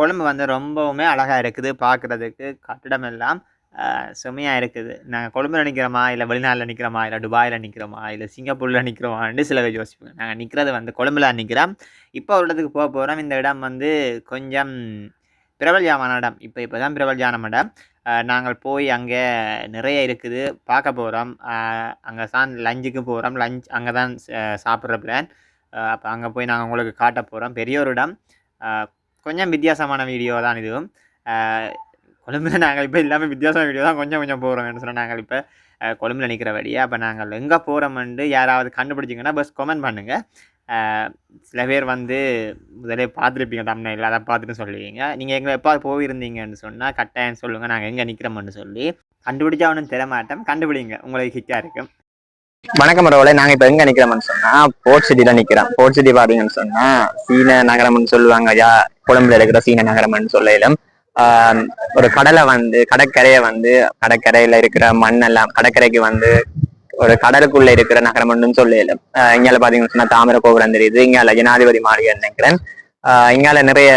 கொழும்பு வந்து ரொம்பவுமே அழகாக இருக்குது. பார்க்குறதுக்கு கட்டிடம் எல்லாம் செம்மையாக இருக்குது. நாங்கள் கொழும்புல நிற்கிறோமா இல்லை வெளிநாட்டில் நிற்கிறோமா இல்லை துபாயில் நிற்கிறோமா இல்லை சிங்கப்பூரில் நிற்கிறோமான்னு சில பேர் யோசிப்போம் நாங்கள் நிற்கிறது வந்து கொழும்புல நிற்கிறோம் இப்போ ஒரு இடத்துக்கு போக போகிறோம் இந்த இடம் வந்து கொஞ்சம் பிரபல்யமான இடம். இப்போ இப்போ தான் பிரபல்யான இடம். நாங்கள் போய் அங்கே நிறைய இருக்குது. பார்க்க போகிறோம் அங்கே தான் லஞ்சுக்கு போகிறோம் லஞ்ச் அங்கே தான் சாப்பிட்ற பிளான் அப்போ அங்கே போய் நாங்கள் உங்களுக்கு காட்ட போகிறோம் பெரிய ஒரு இடம். கொஞ்சம் வித்தியாசமான வீடியோ தான் இதுவும் அஹ் கொழும்புல நாங்கள் இப்போ எல்லாமே வித்தியாசமான வீடியோ தான் கொஞ்சம் கொஞ்சம் போகிறோம் சொன்னால் நாங்கள் இப்போ கொழும்புல நிற்கிற வழியாக அப்போ நாங்கள் எங்கே போகிறோம்னு யாராவது கண்டுபிடிச்சிங்கன்னா பஸ் கமெண்ட் பண்ணுங்கள் சில பேர் வந்து முதலே பார்த்துருப்பீங்க தமிழில் அதை பார்த்துட்டு சொல்லுவீங்க. நீங்கள் எங்கே எப்போ போயிருந்தீங்கன்னு சொன்னால் கட்டாயம் சொல்லுங்கள் நாங்கள் எங்கே நிற்கிறோம்னு சொல்லி கண்டுபிடிச்சா ஒன்றும் தெரிய மாட்டோம். கண்டுபிடிங்க உங்களுக்கு ஹிட்டாக இருக்கும். வணக்கம் ரோலே நாங்க இப்ப எங்க நிக்கிறோம்னு சொன்னா போர்ட் சிட்டில நிக்கிறோம். போர்ட் சிட்டி பாத்தீங்கன்னு சொன்னா சீன நகரம்னு சொல்லுவாங்க யா கொழும்புல இருக்கிற சீன நகரம்னு சொல்லிலும் ஆஹ் ஒரு கடலை வந்து கடற்கரையை வந்து கடற்கரையில இருக்கிற மண்ணெல்லாம் கடற்கரைக்கு வந்து ஒரு கடலுக்குள்ள இருக்கிற நகரம்னு சொல்லையிலும். ஆஹ் இங்கால பாத்தீங்கன்னு சொன்னா தாமிர கோபுரம் தெரியுது. இங்கால ஜனாதிபதி மாளிகை நினைக்கிறேன் ஆஹ் இங்கால நிறைய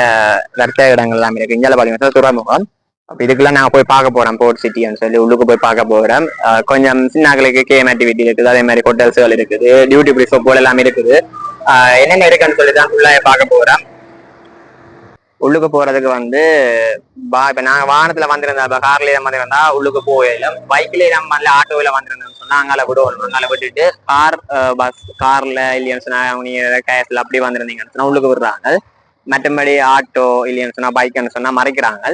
வர்த்தக இடங்கள் எல்லாம் இருக்கு. இங்கால பாத்தீங்கன்னா துறைமுகம். அப்போ இதுக்கெல்லாம் நான் போய் பார்க்க போறேன் போர்ட் சிட்டின்னு சொல்லி உள்ளுக்கு போய் பார்க்க போறேன். கொஞ்சம் சின்னாக்களுக்கு கேம் ஆக்டிவிட்டி இருக்குது அதே மாதிரி ஹோட்டல்ஸ்கள் இருக்குது டியூட்டி ஃப்ரீ போல எல்லாம் இருக்குது. என்னென்ன இருக்குன்னு சொல்லி தான் ஃபுல்லாக பார்க்க போறேன். உள்ளுக்கு போறதுக்கு வந்து பா இப்ப நாங்க வாகனத்துல வந்திருந்தா இப்ப கார்ல வந்திருந்தா உள்ளுக்கு போயிடும் பைக்ல நம்ம இல்ல ஆட்டோல வந்திருந்தோம்னு சொன்னா அங்கால விடுவோம். அங்கால விட்டுட்டு கார் பஸ் கார்ல இல்லையான்னு சொன்னா நீங்க கேஸ்ல அப்படி வந்திருந்தீங்கன்னு சொன்னா உள்ளுக்கு விடுறாங்க. மற்றபடி ஆட்டோ இல்லைன்னு சொன்னா பைக்னு சொன்னா மறைக்கிறாங்க.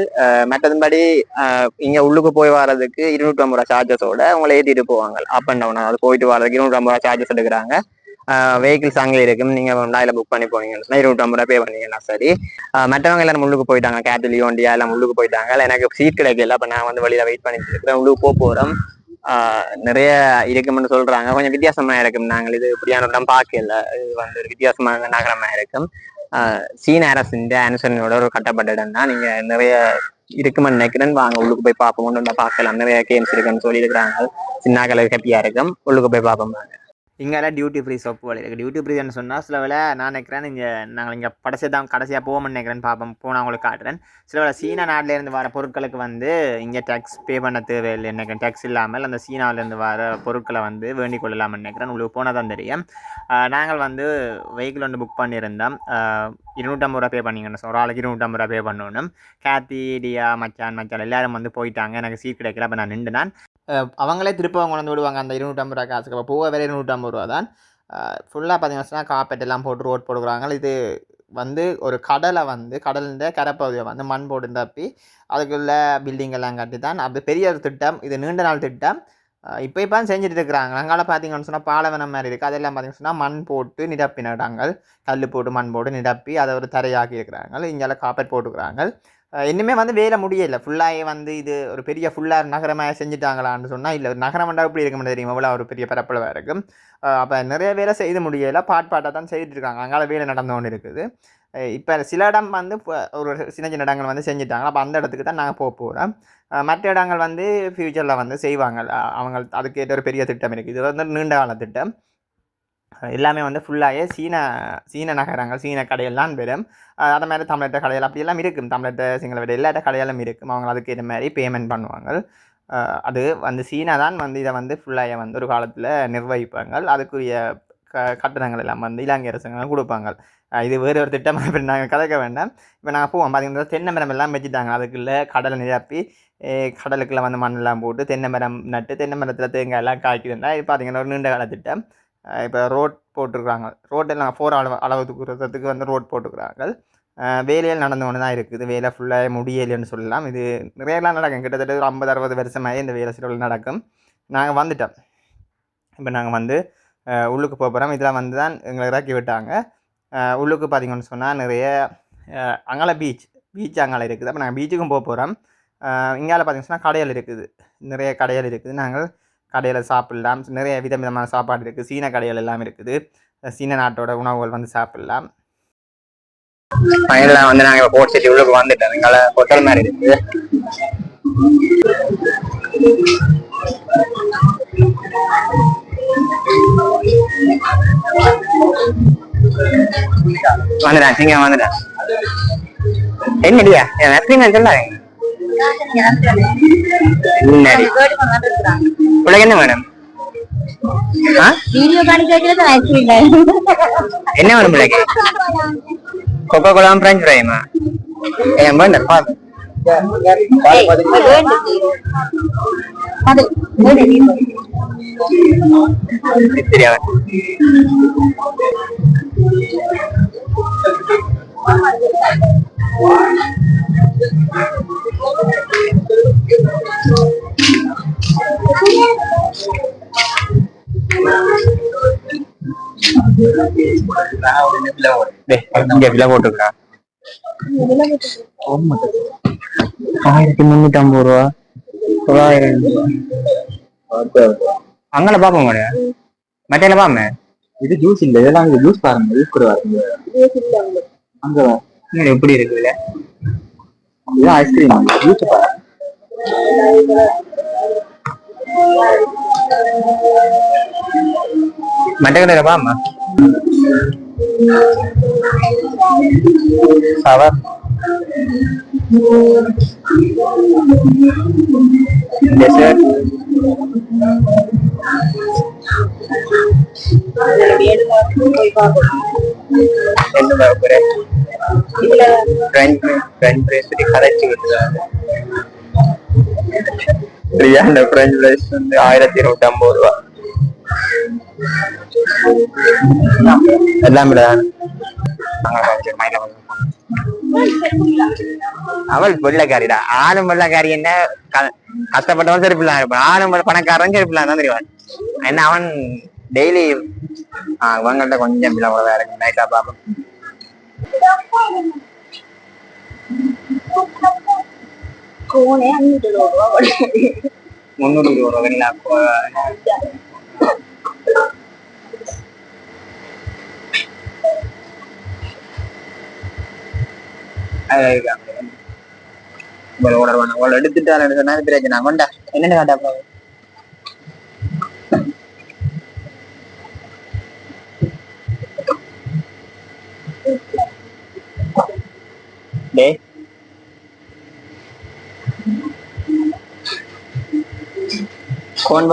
மற்றபடி இங்க உள்ளுக்கு போய் வர்றதுக்கு இருநூற்றி ஐம்பது ரூபா சார்ஜஸோட உங்களை ஏத்திட்டு போவாங்க. அப் அண்ட் டவுன் அது போயிட்டு வர்றதுக்கு இருநூற்றி ஐம்பது ரூபா சார்ஜஸ் எடுக்கிறாங்க. வெஹிக்கிள்ஸ் அங்கே இருக்கும். நீங்க இதில் புக் பண்ணி போனீங்கன்னு சொன்னா இருநூற்றி ஐம்பது ரூபா பே பண்ணீங்கன்னா சரி. மற்றவங்க எல்லாரும் உள்ளுக்கு போயிட்டாங்க. கேட்டலி ஒண்டியா எல்லாம் உள்ளுக்கு போயிட்டாங்க. எனக்கு சீட் கிடைக்கல. அப்ப நான் வந்து வெளியில வெயிட் பண்ணிட்டு இருக்கிறேன். உள்ளுக்கு போக போறோம். நிறைய இருக்கும்னு சொல்றாங்க. கொஞ்சம் வித்தியாசமா இருக்கும். நாங்கள் இது இப்படியான இடம் பார்க்கல. இது வந்து ஒரு வித்தியாசமான நகரமா இருக்கும். சீன அரசின் ஆன்சரினோட ஒரு கட்டப்பட்ட இடம் தான். நீங்க நிறைய இருக்குமென்னு நினைக்கிறேன். வாங்க உள்ளுக்கு போய் பார்ப்போம். கொண்டு பார்க்கலாம். நிறைய கேம்ஸ் இருக்குன்னு சொல்லி இருக்கிறாங்க சின்ன கலர் ஹாப்பியா இருக்கும். உள்ளுக்கு போய் பார்ப்போம். வாங்க. இங்கெல்லாம் டியூட்டி ஃப்ரீ சோப்பு வழி இருக்குது டியூட்டி ஃப்ரீன்னு சொன்னால் சில வேளை நான் நினைக்கிறேன் இங்கே நாங்கள் இங்கே கடைசி தான் கடைசியாக போவோம்னு நினைக்கிறேன் பார்ப்போம் போனால் உங்களுக்கு காட்டுறேன். சில வேளை சீனா நாட்டிலேருந்து வர பொருட்களுக்கு வந்து இங்கே டேக்ஸ் பே பண்ண தேவையில்லை நினைக்கிறேன். டேக்ஸ் இல்லாமல் அந்த சீனாவிலேருந்து வர பொருட்களை வந்து வேண்டிக் கொள்ளலாம்னு நினைக்கிறேன். உங்களுக்கு போனால் தான் தெரியும். நாங்கள் வந்து வெஹிக்கிள் ஒன்று புக் பண்ணியிருந்தோம். இருநூற்றம்பது ரூபா பே பண்ணிங்கன்னு சொல்கிறோம் ஒரு ஆளுக்கு இருநூற்றம்பது ரூபா பே பண்ணணும். கேத்தி டியா மச்சான் மச்சான் எல்லாரும் வந்து போயிட்டாங்க. எனக்கு சீட் கிடைக்கல. அப்போ நான் நின்று நான் அவங்களே திருப்ப கொண்டு வந்து விடுவாங்க அந்த இருநூற்றம்பது ரூபா காசுக்கு. அப்போ போக வேறு இருநூற்றம்பது ரூபா தான். ஃபுல்லாக பார்த்தீங்கன்னா காப்பெட் எல்லாம் போட்டு ரோட் போடுக்குறாங்க இது வந்து ஒரு கடலை வந்து கடலிൻ്റെ கரைப்பகுதியை வந்து மண் போட்டு தப்பி அதுக்குள்ள பில்டிங் எல்லாம் கட்டி தான் அது பெரிய ஒரு திட்டம். இது நீண்ட நாள் திட்டம். இப்போ இப்போ செஞ்சுட்டு இருக்கிறாங்க. அங்கால பார்த்தீங்கன்னு சொன்னால் பாலைவனம் மாதிரி இருக்குது அதெல்லாம் பார்த்தீங்கன்னு சொன்னால் மண் போட்டு நிரப்பினாங்க. இடங்கள் கல் போட்டு மண் போட்டு நிரப்பி அதை ஒரு தரையாக்கி இருக்கிறாங்க. இங்கெல்லாம் காப்பெட் போட்டுக்கிறாங்க. இன்னுமே வந்து வேலை முடியலை. ஃபுல்லாகவே வந்து இது ஒரு பெரிய ஃபுல்லாக நகரமாக செஞ்சுட்டாங்களான்னு சொன்னால் இல்லை ஒரு நகரம் வந்தால் எப்படி இருக்கும்னு தெரியுமா? இவ்வளோ ஒரு பெரிய பரப்பளவாக இருக்கும் அப்போ நிறைய வேலை செய்து முடியலை. பாட் பாட்டாக தான் செய்துட்டு இருக்காங்க அங்கால வேலை நடந்து ஒன்று இருக்குது. இப்போ சில இடம் வந்து ஒரு சின்ன சின்ன இடங்கள் வந்து செஞ்சுட்டாங்க. அப்போ அந்த இடத்துக்கு தான் நாங்கள் போக போகிறோம் மற்ற இடங்கள் வந்து ஃப்யூச்சரில் வந்து செய்வாங்க. அவங்க அதுக்கேற்ற ஒரு பெரிய திட்டம் இருக்குது இது வந்து நீண்ட கால திட்டம். எல்லாமே வந்து ஃபுல்லாகவே சீன சீன நகரங்கள் சீன கடையெல்லாம் பெறும். அதை அதே மாதிரி தமிழர்கிட்ட கடைகள் அப்படியெல்லாம் இருக்கும். தமிழர்கிட்ட சிங்கள விட எல்லா கடையிலும் இருக்கும். அவங்க அதுக்கு இது மாதிரி பேமெண்ட் பண்ணுவாங்க. அது வந்து சீனா தான் வந்து இதை வந்து ஃபுல்லாக வந்து ஒரு காலத்தில் நிர்வகிப்பாங்க. அதுக்குரிய க கட்டணங்கள் எல்லாம் வந்து இலங்கை அரசாங்கம் கொடுப்பாங்க. இது வேறு ஒரு திட்டம். இப்போ நாங்கள் கதைக்க வேண்டாம். இப்போ நாங்கள் போவோம். பார்த்தீங்கன்னா தென்னை மரம் எல்லாம் வச்சுட்டாங்க. அதுக்குள்ளே கடலை நிரப்பி கடலுக்குள்ளே கடலுக்குள்ள வந்து மண்ணெல்லாம் போட்டு தென்னை மரம் நட்டு தென்னை மரத்தில் தேங்காய் எல்லாம் காய்க்குதுன்னா இது பார்த்தீங்கன்னா ஒரு நீண்ட கால திட்டம். இப்போ ரோட் போட்டிருக்காங்க ரோட்டெல்லாம் ஃபோர் அளவு அளவு தூக்குறதுக்கு வந்து ரோட் போட்டுருக்குறாங்க. வேலையில் நடந்து கொண்டு தான் இருக்குது. வேலை ஃபுல்லாக முடியலைன்னு சொல்லலாம். இது நிறையலாம் நடக்கும். கிட்டத்தட்ட ஒரு ஐம்பது அறுபது வருஷமாகவே இந்த வேலை சூழல் நடக்கும். நாங்கள் வந்துட்டோம். இப்போ நாங்கள் வந்து உள்ளுக்கு போக போகிறோம் இதில் வந்து தான் எங்களை இறக்கி விட்டாங்க. உள்ளுக்கு பார்த்தீங்கன்னு சொன்னால் நிறைய அங்கால பீச் பீச் அங்கால இருக்குது. அப்போ நாங்கள் பீச்சுக்கும் போக போகிறோம் இங்கால பார்த்தீங்கன்னு சொன்னால் கடைகள் இருக்குது. நிறைய கடைகள் இருக்குது. நாங்கள் கடையில் சாப்பிட்லாம். நிறைய வித விதமான சாப்பாடு இருக்குது சீன கடைகள் எல்லாம் இருக்குது. சீன நாட்டோட உணவுகள் வந்து சாப்பிட்லாம். ஃபைனலாக வந்து நாங்கள் போட் சிட்டி உள்ளுக்கு வந்துட்டோம். எங்களை ஹோட்டல் மாதிரி இருக்குது வந்துட்டேன். சிங்க வந்துட்டேன். என்னடியா? என் ஐஸ்கிரீம் சொல்லாதீங்க. என்னடி உனக்கு என்ன வேணும் ஆ? வீடியோ காணிக்க வைக்கிறது ஐஸ்கிரீம் என்ன வேணும் பிள்ளைக்கு கொக்கோ கோலா பிரெஞ்ச் ஃப்ரைமா ஏன் வேண்டாம் பாரு அது ஆயிரத்தி முன்னூத்தி ஐம்பது ரூபா. தொள்ளாயிரம் அங்கல பாப்போம் முடியும் மட்டையில பாமே இது ஜூஸ் இல்ல இதெல்லாம் ஜூஸ் பாருங்க ஜூஸ் கூட பாருங்க அங்க. எப்படி இருக்குல்ல இது ஐஸ்கிரீம் ஜூஸ் பாருங்க மட்டை கடையில பாமா சவர் டெசர்ட் என்ன பார்க்குறேன் ஃப்ரெண்ட் ஃப்ரெண்ட் ஃப்ரைஸ் பற்றி கரைச்சி விட்டுருக்காங்க ஃப்ரீயா அந்த ஃப்ரெஞ்ச் ஃப்ரைஸ் வந்து ஆயிரத்தி இருநூத்தி ஐம்பது ரூபா. எல்லாம் விட. அவள் வெள்ளக்காரிடா ஆணும் வெள்ளக்காரி என்ன? கஷ்டப்பட்டவன் செருப்பிலாம் இருப்பான். ஆணும் பணக்காரன் செருப்பிலாம் தான் தெரிவான். என்ன அவன் டெய்லி இவங்கள்ட்ட கொஞ்சம் பிள்ளை வேற இருக்கு. நைட்டா பாப்போம் கோனே அஞ்சு ரூபா முந்நூறு ரூபா வெண்ணிலா உங்களை சொன்னா பிரச்சனை கொண்டா என்னென்ன காட்டா அப்புறம் டேய் கோன்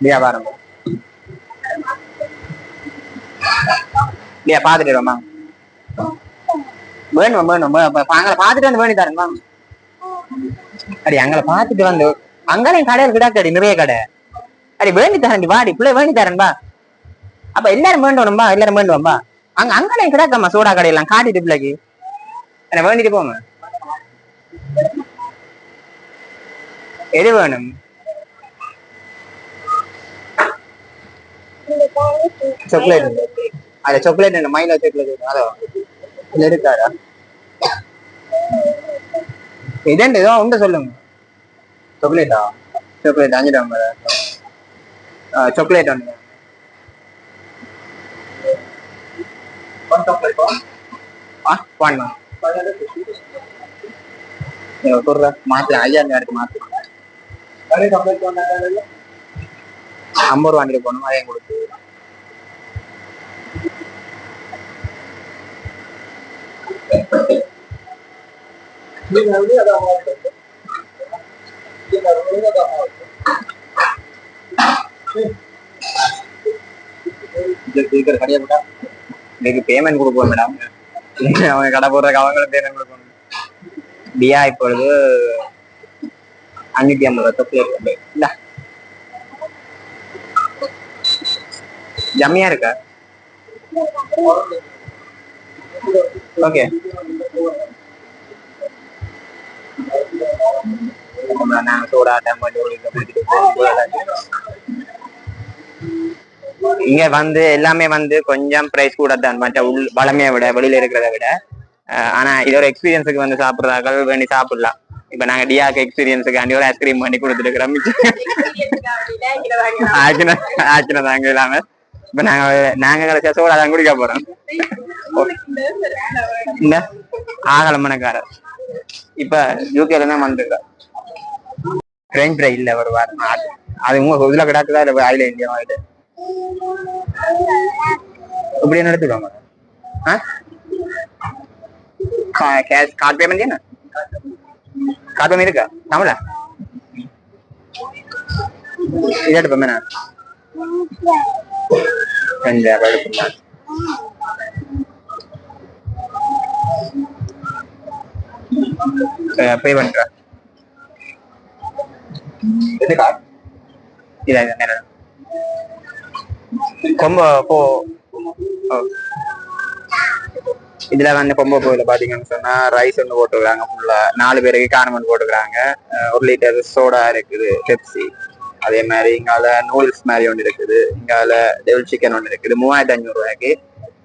வியாபாரம் இல்லையா பாத்துட்டு வரமா வேணும் வேணும் அங்களை பாத்துட்டு வந்து வேணி தரேன் வாங்க அடி அங்களை பாத்துட்டு வந்து அங்கேயும் கடையில் கிடாக்கடி நிறைய கடை அடி வேண்டி தரேன் வாடி பிள்ளை வேண்டி தரேன் பா அப்ப எல்லாரும் வேண்டணும்பா எல்லாரும் வேண்டுவோம்பா அங்க அங்கேயும் கிடாக்கம்மா சோடா கடையெல்லாம் காட்டிட்டு பிள்ளைக்கு என்ன வேண்டிட்டு போங்க எது வேணும் சாக்லேட் அது சாக்லேட் என்ன மைலா சாக்லேட் அதோ இல்ல இருக்காரா இதெண்டு ஏதோ உண்டு சொல்லுங்க சாக்லேட்டா சாக்லேட் அஞ்சு டாமர் சாக்லேட் ஒன்று ஆ ஒன் சொல்ற மாத்து ஐயா நேரத்துக்கு மாத்து ஐம்பது ரூபா வாங்கிட்டு போனோம் அதையும் கொடுத்து சீக்கிரம் கடையை விட்டா இதுக்கு பேமெண்ட் கொடுப்போம் மேடம் அவங்க கடை போடுறதுக்கு அவங்களும் பேர் கொடுக்கணும்? பியா இப்பொழுது அஞ்சூத்தி ஐம்பது ரூபா தொப்பில் இருக்கு இல்ல ஜம்மியா இருக்கா? ஓகே. நான் சோடா இங்க வந்து எல்லாமே வந்து கொஞ்சம் பிரைஸ் கூட தான் மற்ற உள் வளமையை விட வெளியில இருக்கிறத விட. ஆனா இது ஒரு எக்ஸ்பீரியன்ஸுக்கு வந்து சாப்பிடுறாங்க வேண்டி சாப்பிடலாம். இப்ப நாங்க டியாக்கு எக்ஸ்பீரியன்ஸுக்காண்டி ஒரு ஐஸ்கிரீம் பண்ணி கொடுத்துருக்கிறோம். ஆக்கின ஆச்சுனா தாங்க இல்லாம. இப்ப நாங்க நாங்க கிடைச்ச சோடா தான் குடிக்க போறோம். இந்த ஆகலமனக்காரர். இப்ப யூகேல தான் வந்துருக்கோம் ஃப்ரெஞ்ச் ஃப்ரை இல்ல ஒரு வாரம். அது- உங்க இதுல கிடாக்குதா இல்ல ஆயில இந்தியா ஆயிட்டு இப்படியே என்ன எடுத்துக்கோங்க ஆ? கேஷ் கார்டு பேமெண்ட் என்ன? கார்டு பேமெண்ட் இருக்கா? தமிழா? இது எடுப்போம் என்ன? ரெண்டு எடுப்போம்? பே பண்றேன் இது கார்டு இல்ல கொம்ப போ. இதுல வந்து கொம்ப போயில பாத்தீங்கன்னு சொன்னா ரைஸ் ஒன்று போட்டுக்கிறாங்க ஃபுல்லா நாலு பேருக்கு கார்மெண்ட் போட்டுக்கிறாங்க ஒரு லிட்டர் சோடா இருக்குது பெப்சி அதே மாதிரி இங்கால நூடுல்ஸ் மாதிரி ஒன்று இருக்குது இங்கால டெவில் சிக்கன் ஒன்று இருக்குது மூவாயிரத்தி அஞ்சூறு ரூபாய்க்கு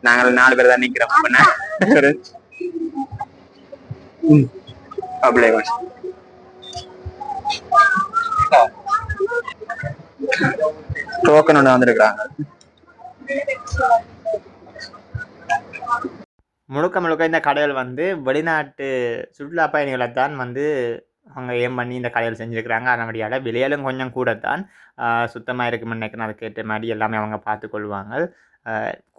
நாங்கள் நாலு பேர் தான் நிக்கிறோம் அப்ப நான் ஒரு- ம். அப்படியே. டோக்கன் ஒன்று வந்திருக்கிறாங்க முழுக்க முழுக்க இந்த கடைகள் வந்து வெளிநாட்டு சுற்றுலா பயணிகளை தான் வந்து அவங்க ஏம் பண்ணி இந்த கடைகள் செஞ்சுருக்கிறாங்க. அதனபடியால் விலையிலும் கொஞ்சம் கூட தான் சுத்தமாக இருக்குமென்னு நினைக்கிறேன். அதுக்கேற்ற மாதிரி எல்லாமே அவங்க பார்த்துக்கொள்வாங்க.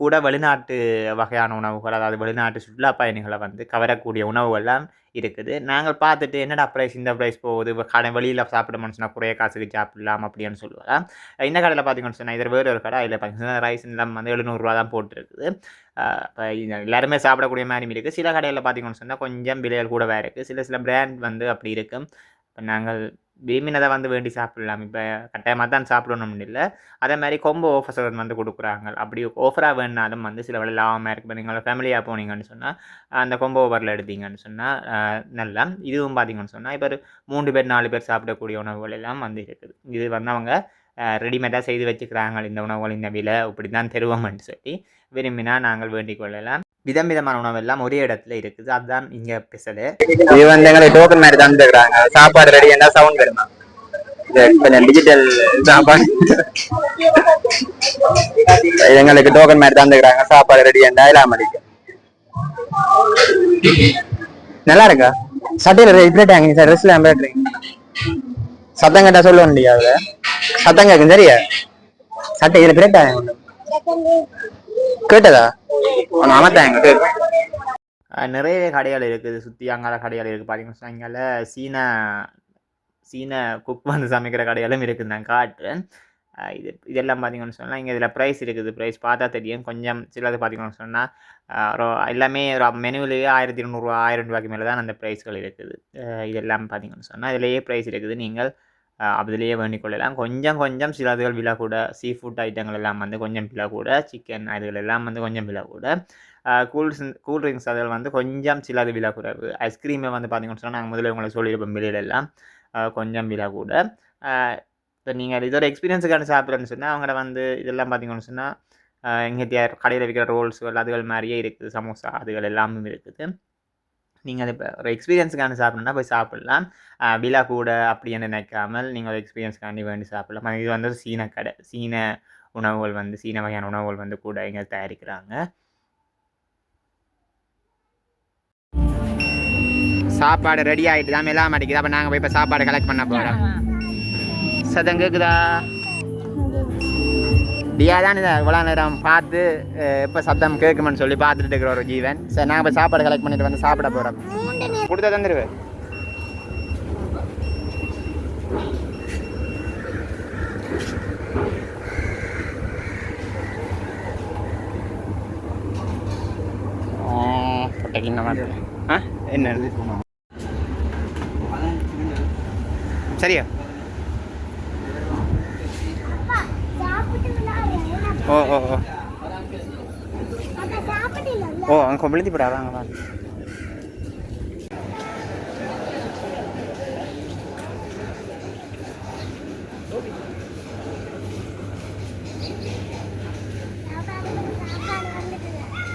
கூட வெளிநாட்டு வகையான உணவுகள் அதாவது வெளிநாட்டு சுற்றுலா பயணிகளை வந்து கவரக்கூடிய உணவுகள்லாம் இருக்குது. நாங்கள் பார்த்துட்டு என்னடா ப்ரைஸ் இந்த ப்ரைஸ் போகுது? கடை வெளியில் சாப்பிட மனுஷனா குறைய காசுக்கு சாப்பிடலாம் அப்படின்னு சொல்லுவாங்க இந்த கடையில் பார்த்தீங்கன்னு சொன்னால் இதில் வேறு ஒரு கடை அதில் பார்த்தீங்கன்னா ரைஸ் எல்லாம் வந்து எழுநூறுவா தான் போட்டுருக்குது. இப்போ எல்லாருமே சாப்பிடக்கூடிய மாதிரி இருக்குது. சில கடையில் பார்த்தீங்கன்னு சொன்னால் கொஞ்சம் விலைகள் கூடவே இருக்குது. சில சில பிராண்ட் வந்து அப்படி இருக்கும். இப்போ நாங்கள் விரும்பினதை வந்து வேண்டி சாப்பிடலாம். இப்போ கட்டாயமாக தான் சாப்பிடணும்னு இல்லை. அதே மாதிரி கொம்போ ஆஃபர்ஸ் வந்து கொடுக்குறாங்க. அப்படி ஆஃபராக வேணாலும் வந்து சில வேலை லாபமாக இருக்குது. இப்போ நீங்கள் ஃபேமிலியாக போனீங்கன்னு சொன்னால் அந்த கொம்போ ஓவரில் எடுத்தீங்கன்னு சொன்னால் நல்லா இதுவும் பார்த்தீங்கன்னு சொன்னால் இப்போ ஒரு மூன்று பேர் நாலு பேர் சாப்பிடக்கூடிய உணவுகள் எல்லாம் வந்து இருக்குது. இது வந்து அவங்க ரெடிமேடாக செய்து வச்சுக்கிறாங்க. இந்த உணவுகள் இந்த விலை இப்படி தான் தருவோம்னு சொல்லி விரும்பினா நாங்கள் வேண்டிக் கொள்ளலாம். விதம் விதமான உணவு எல்லாம் ஒரே இடத்துல இருக்குது. அதுதான் இங்க ஸ்பெஷலு இது வந்து எங்களுக்கு டோக்கன் மாதிரி தந்துக்கிறாங்க சாப்பாடு ரெடி என்ன சவுண்ட் வருமா இது கொஞ்சம் டிஜிட்டல் சாப்பாடு. எங்களுக்கு டோக்கன் மாதிரி தந்துக்கிறாங்க சாப்பாடு ரெடி என்ன எல்லாம் நல்லா இருக்கா? சட்டையில இப்படிட்டாங்க சார் ட்ரெஸ்ல எம்ப்ராய்டரிங் சத்தம் கேட்டா சொல்ல முடியாது சத்தம் கேட்கும் சரியா? சட்டை இதுல பிரேட்டாங்க கேட்டதா? நிறைய கடைகள் இருக்குது. சுற்றி அங்கால கடைகள் இருக்குது. பார்த்தீங்கன்னா இங்கால சீன சீன குக் வந்து சமைக்கிற கடைகளும் இருக்குது. நான் காட்டுறேன். இது இதெல்லாம் பார்த்தீங்கன்னு சொன்னால் இங்கே இதில் ப்ரைஸ் இருக்குது. ப்ரைஸ் பார்த்தா தெரியும். கொஞ்சம் சிலது பார்த்தீங்கன்னு சொன்னால் எல்லாமே ஒரு மெனுவிலேயே ஆயிரத்தி இரநூறுவா ஆயிரம் ரூபாய்க்கு மேலே தான் அந்த ப்ரைஸ்கள் இருக்குது. இதெல்லாம் பார்த்தீங்கன்னு சொன்னால் இதிலேயே ப்ரைஸ் இருக்குது. நீங்கள் அதிலேயே வேண்டிக் கொள்ளலாம் கொஞ்சம் கொஞ்சம் சிலதுகள் விழா கூட சீ ஃபுட் ஐட்டங்கள் எல்லாம் வந்து கொஞ்சம் விழா கூட சிக்கன் அதுகள் எல்லாம் வந்து கொஞ்சம் விழா கூட கூல்ஸ் கூல் ட்ரிங்க்ஸ் அதில் வந்து கொஞ்சம் சிலது விழா கூட ஐஸ்கிரீமை வந்து பார்த்தீங்கன்னு சொன்னால் நாங்கள் முதல்ல உங்களை சொல்லியிருப்போம் வெளியில எல்லாம் கொஞ்சம் விழா கூட இப்போ நீங்கள் இதோட எக்ஸ்பீரியன்ஸுக்கான சாப்பிட்றேன்னு சொன்னால் அவங்கள வந்து இதெல்லாம் பார்த்தீங்கன்னு சொன்னால் இங்கே கடையில் விற்கிற ரோல்ஸுகள் அதுகள் மாதிரியே இருக்குது சமோசா அதுகள் எல்லாமே இருக்குது நீங்கள் அது இப்போ ஒரு எக்ஸ்பீரியன்ஸுக்கான சாப்பிட்ணுன்னா போய் சாப்பிட்லாம். விலை கூட அப்படின்னு நினைக்காமல் நீங்கள் ஒரு எக்ஸ்பீரியன்ஸ்க்காண்டி வேண்டி சாப்பிடலாம். இது வந்து ஒரு சீன கடை சீன உணவுகள் வந்து சீன வகையான உணவுகள் வந்து கூட இங்கே தயாரிக்கிறாங்க. சாப்பாடு ரெடி ஆகிட்டு தான் எல்லாம் அடிக்குது. அப்போ நாங்கள் போய் இப்போ சாப்பாடு கலெக்ட் பண்ண போகிறோம் சதம் கேட்குதா டியா தான் இதை இவ்வளோ நேரம் பார்த்து எப்போ சத்தம் கேட்குமென்னு சொல்லி பார்த்துட்டு இருக்கிற ஒரு ஜீவன். சரி நாங்கள் இப்போ சாப்பாடு கலெக்ட் பண்ணிட்டு வந்து சாப்பிட போகிறோம் கொடுத்த தந்துடுவேன் என்ன? சரியா? ஓ ஓ ஓ. ஓ அங்கே கொம்பளித்தி போடா வாங்க வாங்க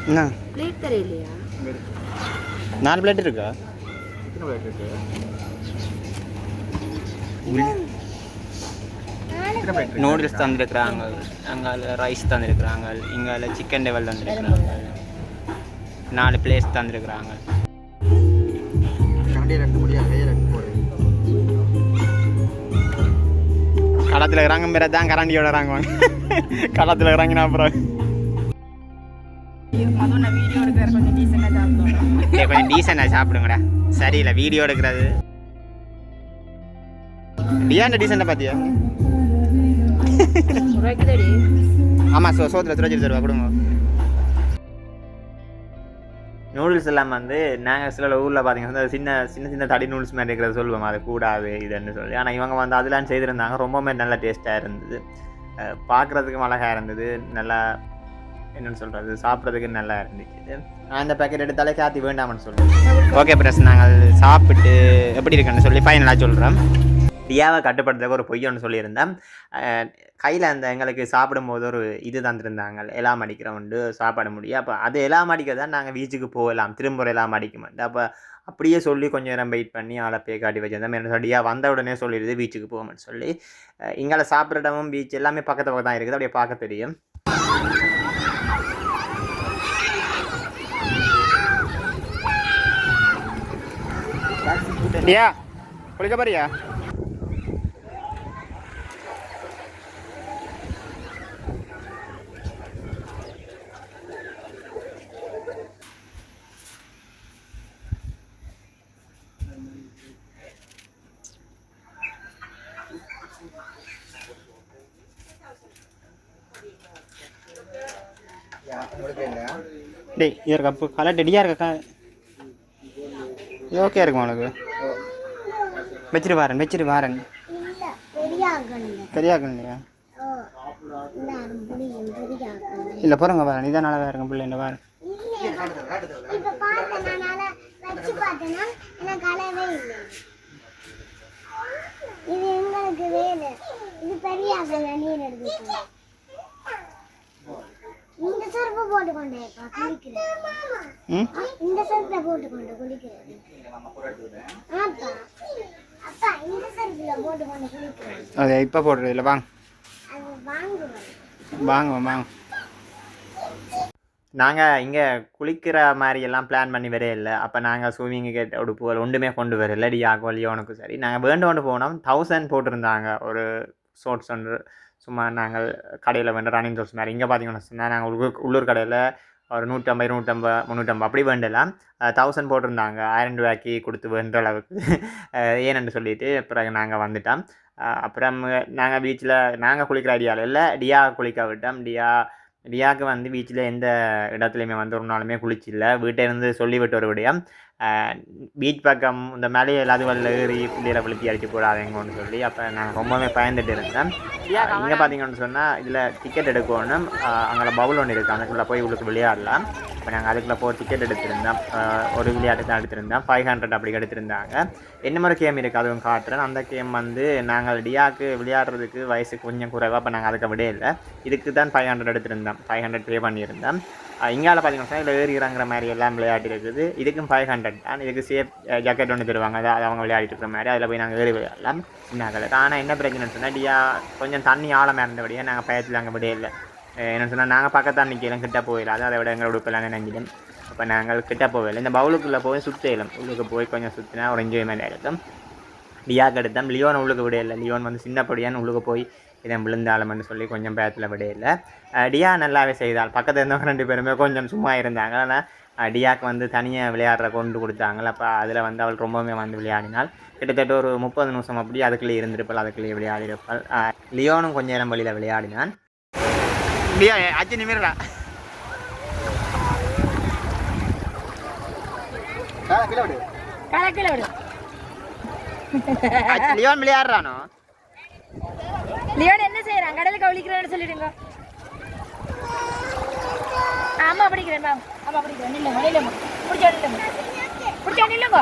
என்ன? பிளேட் தெரியலையா? நாலு பிளேட் இருக்கா? நூடுல்ஸ் தந்துருக்குறாங்க அங்கால ரைஸ் தந்துருக்குறாங்க இங்கால சிக்கன் டெவல் தந்துருக்குறாங்க நாலு பிளேஸ் தந்துருக்குறாங்க களத்தில் இறங்க மேலே தான் கரண்டியோட இறங்குவாங்க களத்தில் இறங்கினா அப்புறம் கொஞ்சம் டீசெண்டாக சாப்பிடுங்கடா சரியில்லை வீடியோ எடுக்கிறது டியாண்ட டீசெண்டாக பார்த்தியா ஆமாம் சோ சோத்தில் சுரஜி தருவா கொடுங்க. நூடுல்ஸ் எல்லாம் வந்து நாங்கள் சில ஊரில் பார்த்தீங்கன்னா வந்து சின்ன சின்ன சின்ன தடி நூடுல்ஸ் மாதிரி இருக்கிறத சொல்லுவோம். அது கூடாது இதுன்னு சொல்லி. ஆனால் இவங்க வந்து அதெல்லாம் செய்திருந்தாங்க. ரொம்பவுமே நல்ல டேஸ்ட்டாக இருந்தது. பார்க்குறதுக்கும் அழகாக இருந்தது. நல்லா என்னன்னு சொல்கிறது சாப்பிட்றதுக்கு நல்லா இருந்துச்சு. நான் இந்த பேக்கெட் எடுத்தாலே காத்தி வேண்டாம்னு சொல்லுவேன் ஓகே பிரஸ் நாங்கள் சாப்பிட்டு எப்படி இருக்குன்னு சொல்லி ஃபைனலாக சொல்கிறோம் டியாவை கட்டுப்படுத்துறதுக்கு ஒரு பொய்யன்னு சொல்லியிருந்தேன். கையில் அந்த எங்களுக்கு சாப்பிடும்போது ஒரு இது தந்திருந்தாங்க. எல்லாம் அடிக்கிற உண்டு சாப்பிட முடியும் அப்போ அது எல்லாம் அடிக்க தான் நாங்கள் பீச்சுக்கு போகலாம். திரும்ப எல்லாம் அடிக்க மாட்டோம் அப்போ அப்படியே சொல்லி கொஞ்சம் நேரம் வெயிட் பண்ணி ஆளை போய் காட்டி வச்சிருந்தோம் என்ன சொல்லியா வந்த உடனே சொல்லிடுது பீச்சுக்கு போகணும்னு சொல்லி. அஹ் சாப்பிட்ற இடமும் பீச் எல்லாமே பக்கத்து பக்கம் தான் இருக்குது. அப்படியே பார்க்க தெரியும். டியா குளிக்க போறியா? டேய் இது இருக்க அப்போ கலர் ரெடியாக இருக்கா இது ஓகே இருக்குமா உனக்கு? வச்சிரு வாரன் வச்சிரு வாரன். பெரியாகணும் இல்லை போகிறங்க வாரன். இதான் நல்லா இருங்க பிள்ளை இந்த வாரன்? இது எங்களுக்கு வேலை. இது பெரியாகல நீர் எடுத்து இந்த செருப்பு போட்டு கொண்டேப்பா குளிக்கிறேன். இந்த செருப்புல போட்டு கொண்டு குளிக்கிறேன். ஆப்பா அப்பா இந்த செருப்புல போட்டு கொண்டு குளிக்கிறேன். அது இப்போ போடுறது இல்லை வாங்க. அது வாங்குவேன். வாங்க வாங்க நாங்கள் இங்கே குளிக்கிற மாதிரி எல்லாம் பிளான் பண்ணி வரே இல்லை. அப்போ நாங்கள் ஸ்விம்மிங் கேட் உடுப்புகள் ஒன்றுமே கொண்டு வரல. டியாகோ லியோனுக்கு சரி. நாங்கள் வேண்டு கொண்டு போனோம். தௌசண்ட் போட்டிருந்தாங்க. ஒரு ஷோட்ஸ் ஒன்று. சும்மா நாங்கள் கடையில் வேண்ட ரன்னிங் ஷோட்ஸ் மாதிரி. இங்கே பார்த்தீங்கன்னா சொன்னால் நாங்கள் உள்ளூர் உள்ளூர் கடையில் ஒரு நூற்றம்பது இருநூற்றம்பது முந்நூற்றம்பது அப்படி வேண்டலாம். தௌசண்ட் போட்டிருந்தாங்க. ஆயிரம் ரூபாய்க்கு கொடுத்து வேண்ட அளவுக்கு. ஏன்னு சொல்லிட்டு பிறகு நாங்கள் வந்துட்டோம். அப்புறம் நாங்கள் பீச்சில் நாங்கள் குளிக்கிற ஐடியாவில் இல்லை டியா குளிக்க விட்டோம். டியா டியாவுக்கு வந்து பீச்சில் எந்த இடத்துலையுமே வந்து ஒரு நாளுமே குளிச்சில்லை. வீட்டை இருந்து சொல்லிவிட்டு ஒரு விடையம். பீச் பக்கம் இந்த மலையை எல்லாத்துவல்ல ஏறி பிள்ளைகளை விழுத்தி அடிச்சு போடாதீங்கன்னு சொல்லி அப்போ நான் ரொம்பவே பயந்துட்டு இருந்தேன். இங்கே பார்த்தீங்கன்னு சொன்னால் இதில் டிக்கெட் எடுக்கணும். அங்கே பவுல் ஒன்று இருக்குது அதுக்குள்ளே போய் உள்ளுக்கு விளையாடலாம். இப்போ நாங்கள் அதுக்குள்ளே போய் டிக்கெட் எடுத்திருந்தோம். ஒரு விளையாட்டு தான் எடுத்திருந்தோம். ஃபைவ் ஹண்ட்ரட் அப்படி எடுத்திருந்தாங்க. என்ன மாதிரி கேம் இருக்குது அதுவும் காட்டுறேன். அந்த கேம் வந்து நாங்கள் டியாக்கு விளையாடுறதுக்கு வயசு கொஞ்சம் குறைவாக அப்போ நாங்கள் அதுக்கு விட இல்லை இதுக்கு தான் ஃபைவ் ஹண்ட்ரட் எடுத்திருந்தோம். ஃபைவ் ஹண்ட்ரட் பே பண்ணியிருந்தோம். இங்கால பார்த்தீங்கன்னா இதில் ஏறி மாதிரி எல்லாம் விளையாட்டு இருக்குது. இதுக்கும் ஃபைவ் ஹண்ட்ரட் தான் இதுக்கு சேஃப் ஜாக்கெட் ஒன்று தருவாங்க. அது அவங்க விளையாடிட்டு இருக்கிற மாதிரி. அதில் போய் நாங்கள் ஏறி விளையாடலாம் சின்ன கலர் ஆனால் என்ன பிரச்சனைன்னு சொன்னால் டியா கொஞ்சம் தண்ணி ஆழமாக இருந்தபடியே நாங்கள் பயத்தில் அங்கே விட இல்லை. என்ன சொன்னால் நாங்கள் பக்கத்து அன்னைக்கெல்லாம் கிட்ட போயிடாது. அதை விட எங்களோட உடுப்பெல்லாம் நினைஞ்சிடும். அப்போ நாங்கள் கிட்ட போகல. இந்த பவுலுக்குள்ளே போய் சுற்றிடலாம் உள்ளுக்கு போய் கொஞ்சம் சுற்றினா ஒரு என்ஜாய்மெண்ட் எடுத்தோம் டியாக்கு எடுத்தோம். லியோன் உள்ளுக்கு விட இல்லை. லியோன் வந்து சின்னப்படியான்னு உள்ளுக்கு போய் இதன் விழுந்தாளம்னு சொல்லி கொஞ்சம் பேத்தில் விட இல்லை டியா நல்லாவே செய்தாள். பக்கத்தில் இருந்தவங்க ரெண்டு பேருமே கொஞ்சம் சும்மா இருந்தாங்க. ஆனால் டியாக்கு வந்து தனியாக விளையாடுற கொண்டு கொடுத்தாங்க. அப்போ அதில் வந்து அவள் ரொம்பவுமே வந்து விளையாடினாள். கிட்டத்தட்ட ஒரு முப்பது நிமிஷம் அப்படி அதுக்குள்ளே இருந்திருப்பாள். அதுக்குள்ளேயே விளையாடிருப்பாள் லியோனும் கொஞ்ச நேரம் வழியில் விளையாடினான். லியோ கலக்கில விடு. லியோன் விளையாடுறானோ? லியோன் என்ன செய்யறான்? கடலுக்கு கவலிக்கிறேன்னு சொல்லிடுங்க. ஆமா படிக்கிறேன் மேம். ஆமா படிக்கிறேன். நில்லுங்க நில்லுங்க. பிடிச்சா நில்லுங்க. பிடிச்சா நில்லுங்க.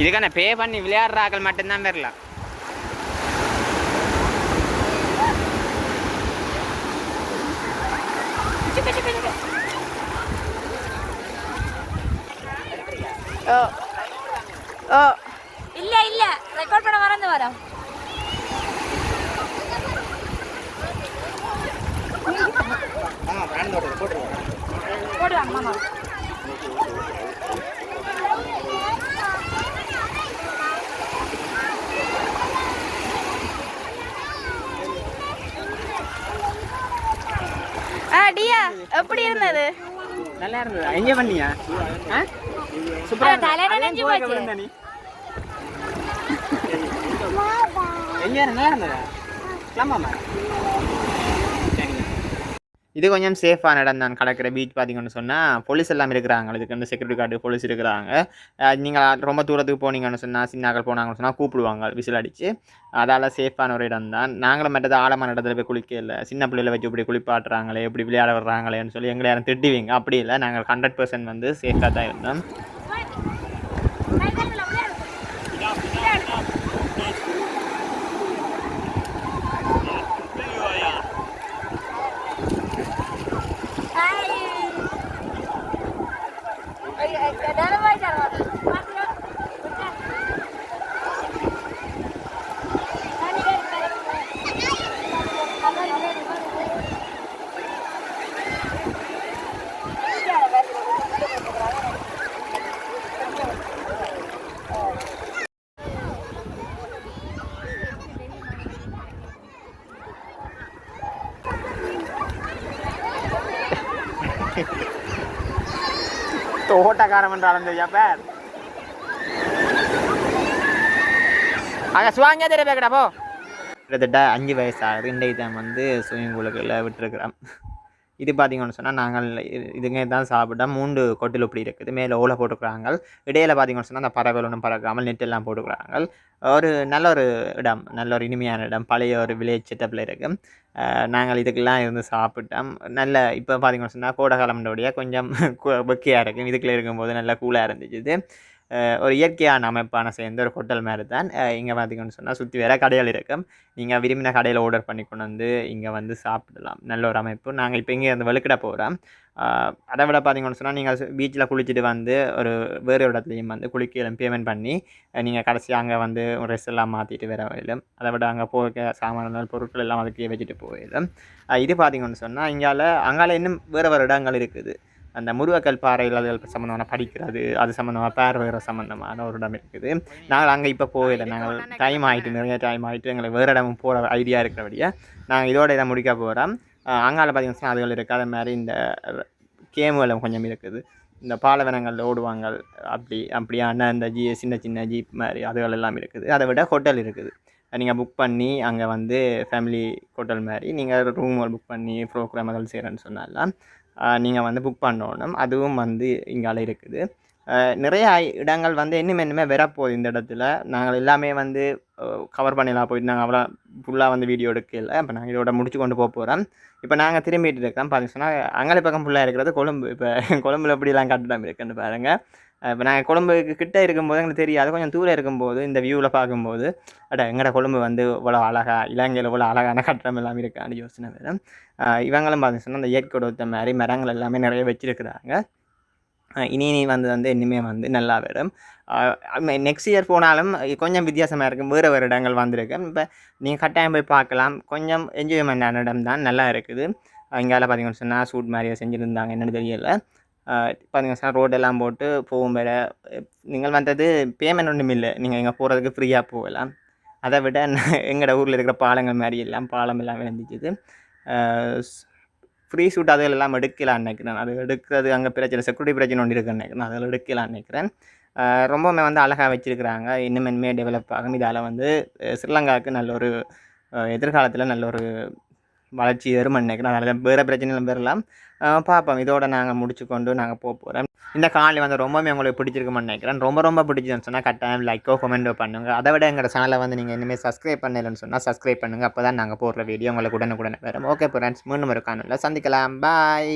இதுக்கான பே பண்ணி விளையாடுற ஆக்கள் மட்டும்தான் பெறலாம் ഓ ഇല്ല ഇല്ല. റെക്കോർഡ് പണം മറന്നു പോരാ போடு அம்மா ஆ டியா எப்படி இருந்தது நல்லா இருந்தது எங்கே பண்ணியா ஆ சூப்பரா அட, தலையில நனைஞ்சு போச்சு. நீ. எங்கே நல்லா இருந்ததா? கிளம்பாமா இது கொஞ்சம் சேஃபான இடம் தான் கடற்கரை பீச் பார்த்தீங்கன்னு சொன்னால் போலீஸ் எல்லாம் இருக்கிறாங்க. இதுக்கு வந்து செக்யூரிட்டி கார்டு போலீஸ் இருக்கிறாங்க. நீங்கள் ரொம்ப தூரத்துக்கு போனீங்கன்னு சொன்னால் சின்னாக்கள் போனாங்கன்னு சொன்னால் கூப்பிடுவாங்க விசில் அடித்து அதால் சேஃபான ஒரு இடம் தான். நாங்களும் மற்றது ஆழமான இடத்துல போய் குளிக்க இல்லை சின்ன பிள்ளைகளை வச்சு இப்படி குளிப்பாட்டுறாங்களே இப்படி விளையாட வர்றாங்களேன்னு சொல்லி எங்களை யாரும் திட்டுவீங்க. அப்படி இல்லை. நாங்கள் ஹண்ட்ரட் பர்சன்ட் வந்து சேஃபாக தான் இருந்தோம். தோட்டக்காரம் என்றாலும் தெரியா பேர் அங்கே சுவாங்க தெரிய பேக்கடா போ. கிட்டத்தட்ட அஞ்சு வயசு ஆகுது. இன்றைக்கு தான் வந்து ஸ்விம்மிங் பூலுக்குள்ள விட்டுருக்கிறான். இது பார்த்தீங்கன்னு சொன்னால் நாங்கள் இது- இதுங்க தான் சாப்பிட்டா மூன்று கொட்டில் இப்படி இருக்குது. மேலே ஓலை போட்டுக்கிறாங்க. இடையில பார்த்தீங்கன்னு சொன்னால் அந்த பறவை ஒன்றும் பறக்காமல் நெட் எல்லாம் போட்டுக்கிறாங்க. ஒரு நல்ல ஒரு இடம் நல்ல ஒரு இனிமையான இடம் பழைய ஒரு வில்லேஜ் செட்டப்பில் இருக்குது நாங்கள் இதுக்கெல்லாம் இருந்து சாப்பிட்டோம். நல்ல இப்போ பார்த்தீங்கன்னு சொன்னால் கோடைக்காலம்ன்றபடியாக கொஞ்சம் வெக்கையாக இருக்கும். இதுக்குள்ளே இருக்கும்போது நல்லா கூலாக இருந்துச்சு. ஒரு இயற்கையான அமைப்பான சேர்ந்த ஒரு ஹோட்டல் மாதிரி தான் இங்கே பார்த்தீங்கன்னு சொன்னால் சுற்றி வேறு கடைகள் இருக்கும். நீங்கள் விரும்பின கடையில் ஆர்டர் பண்ணி கொண்டு வந்து இங்கே வந்து சாப்பிடலாம். நல்ல ஒரு அமைப்பு. நாங்கள் இப்போ இங்கே இருந்து வெளுக்கிட போகிறோம் அதை விட பார்த்தீங்கன்னு சொன்னால் நீங்கள் பீச்சில் குளிச்சுட்டு வந்து ஒரு வேறு இடத்துலையும் வந்து குளிக்க பேமெண்ட் பண்ணி நீங்கள் கடைசியாக அங்கே வந்து ட்ரெஸ் எல்லாம் மாற்றிட்டு வர வரையிலும் அதை விட அங்கே போக சாமான்கள் பொருட்கள் எல்லாம் அதுக்கே வச்சுட்டு போயிடும். இது பார்த்தீங்கன்னு சொன்னால் இங்கால அங்கால இன்னும் வேறு வேறு இடங்கள் இருக்குது. அந்த முருகக்கல் பாறைகள் அது சம்மந்தமான படிக்கிறது அது சம்மந்தமாக பேர் வேறு சம்மந்தமான ஒரு இடம் இருக்குது. நாங்கள் அங்கே இப்போ போகல. நாங்கள் டைம் ஆகிட்டு நிறைய டைம் ஆகிட்டு எங்களுக்கு வேறு இடமும் போகிற ஐடியா இருக்கிறபடியே நாங்கள் இதோட இதை முடிக்க போகிறோம் அங்கால பார்த்தீங்கன்னா அதுகள் இருக்குது மாதிரி இந்த கேமுகளும் கொஞ்சம் இருக்குது. இந்த பாலவனங்களில் ஓடுவாங்க. அப்படி அப்படியான இந்த ஜி சின்ன சின்ன ஜீப் மாதிரி அதுகள் எல்லாம் இருக்குது. அதை விட ஹோட்டல் இருக்குது. நீங்கள் புக் பண்ணி அங்கே வந்து ஃபேமிலி ஹோட்டல் மாதிரி நீங்கள் ரூம் புக் பண்ணி ப்ரோக்ராம்கள் செய்கிறேன்னு சொன்னாலாம் நீங்கள் வந்து புக் பண்ணணும். அதுவும் வந்து இங்கால இருக்குது. நிறையா நிறைய இடங்கள் வந்து இன்னும் இன்னுமே வரப்போகுது இந்த இடத்துல. நாங்கள் எல்லாமே வந்து கவர் பண்ணிடலாம் போயிட்டு நாங்கள் அவ்வளோ ஃபுல்லாக வந்து வீடியோ எடுக்கல. இப்போ நாங்கள் இதோட முடிச்சு கொண்டு போக போகிறோம் இப்போ நாங்கள் திரும்பிட்டு இருக்கோம் பார்த்தீங்கன்னா அங்காளி பக்கம் ஃபுல்லாக இருக்கிறது கொழும்பு. இப்போ கொழும்புல எப்படிலாம் கட்டிடம் இருக்குன்னு பாருங்கள் இப்போ நாங்கள் கொழும்புக்கு கிட்டே இருக்கும்போது எங்களுக்கு தெரியாது. கொஞ்சம் தூரம் இருக்கும்போது இந்த வியூவில் பார்க்கும்போது அட எங்கட கொழும்பு வந்து இவ்வளோ அழகா இலங்கையில் இவ்வளோ அழகான கட்டடம் எல்லாமே இருக்கான்னு யோசனை வரும் இவங்களும் பார்த்தீங்கன்னா அந்த இயற்கை ஒத்த மாதிரி மரங்கள் எல்லாமே நிறைய வச்சுருக்குறாங்க. இனி இனி வந்து வந்து இனிமே வந்து நல்லா வரும். நெக்ஸ்ட் இயர் போனாலும் கொஞ்சம் வித்தியாசமாக இருக்கும். வேறு வேறு இடங்கள் வந்திருக்கு. இப்போ நீங்கள் கட்டாயம் போய் பார்க்கலாம். கொஞ்சம் என்ஜாய்மெண்டான இடம் தான் நல்லா இருக்குது. இங்கால பார்த்தீங்கன்னு சொன்னால் சூட் மாதிரியே செஞ்சுருந்தாங்க. என்னென்னு தெரியல. பார்த்தீங்கன்னா சார் ரோடெல்லாம் போட்டு போகும் வேற நீங்கள் வந்தது பேமெண்ட் ஒன்றும் இல்லை நீங்கள் இங்கே போகிறதுக்கு ஃப்ரீயாக போகலாம் அதை விட எங்களோட ஊரில் இருக்கிற பாலங்கள் மாதிரி எல்லாம் பாலம் எல்லாம் விளைஞ்சிச்சுது ஃப்ரீ ஷூட் அதில் எல்லாம் எடுக்கலான்னு நினைக்கிறேன் அது எடுக்கிறது அங்கே பிரச்சனை செக்யூரிட்டி பிரச்சனை ஒன்று இருக்குன்னு நினைக்கிறேன் அதில் எடுக்கலான்னு நினைக்கிறேன் ரொம்பவுமே வந்து அழகாக வச்சுருக்கிறாங்க இன்னும் இனிமே டெவலப் ஆகும் இதால் வந்து ஸ்ரீலங்காவுக்கு நல்ல ஒரு எதிர்காலத்தில் நல்ல ஒரு வளர்ச்சி வரும்னு நினைக்கிறேன் அதில் வேறு பிரச்சனைகளும் பெறலாம் பார்ப்போம் இதோட நாங்கள் முடிச்சு கொண்டு நாங்கள் போக போகிறோம் இந்த காணொலி வந்து ரொம்பவே உங்களுக்கு பிடிச்சிருக்குமென்னு நினைக்கிறேன். ரொம்ப ரொம்ப பிடிச்சதுன்னு சொன்னால் கட்டாயம் லைக்கோ கமெண்டோ பண்ணுங்கள் அதை விட எங்களோட சேனலை வந்து நீங்கள் இனிமேல் சப்ஸ்கிரைப் பண்ணலைன்னு சொன்னால் சப்ஸ்கிரைப் பண்ணுங்கள் அப்போ தான் நாங்கள் போடுற வீடியோ உங்களுக்கு உடனுக்குடனே வரும். ஓகே ஃப்ரெண்ட்ஸ் மீண்டும் ஒரு காணொலியில் சந்திக்கலாம். பாய்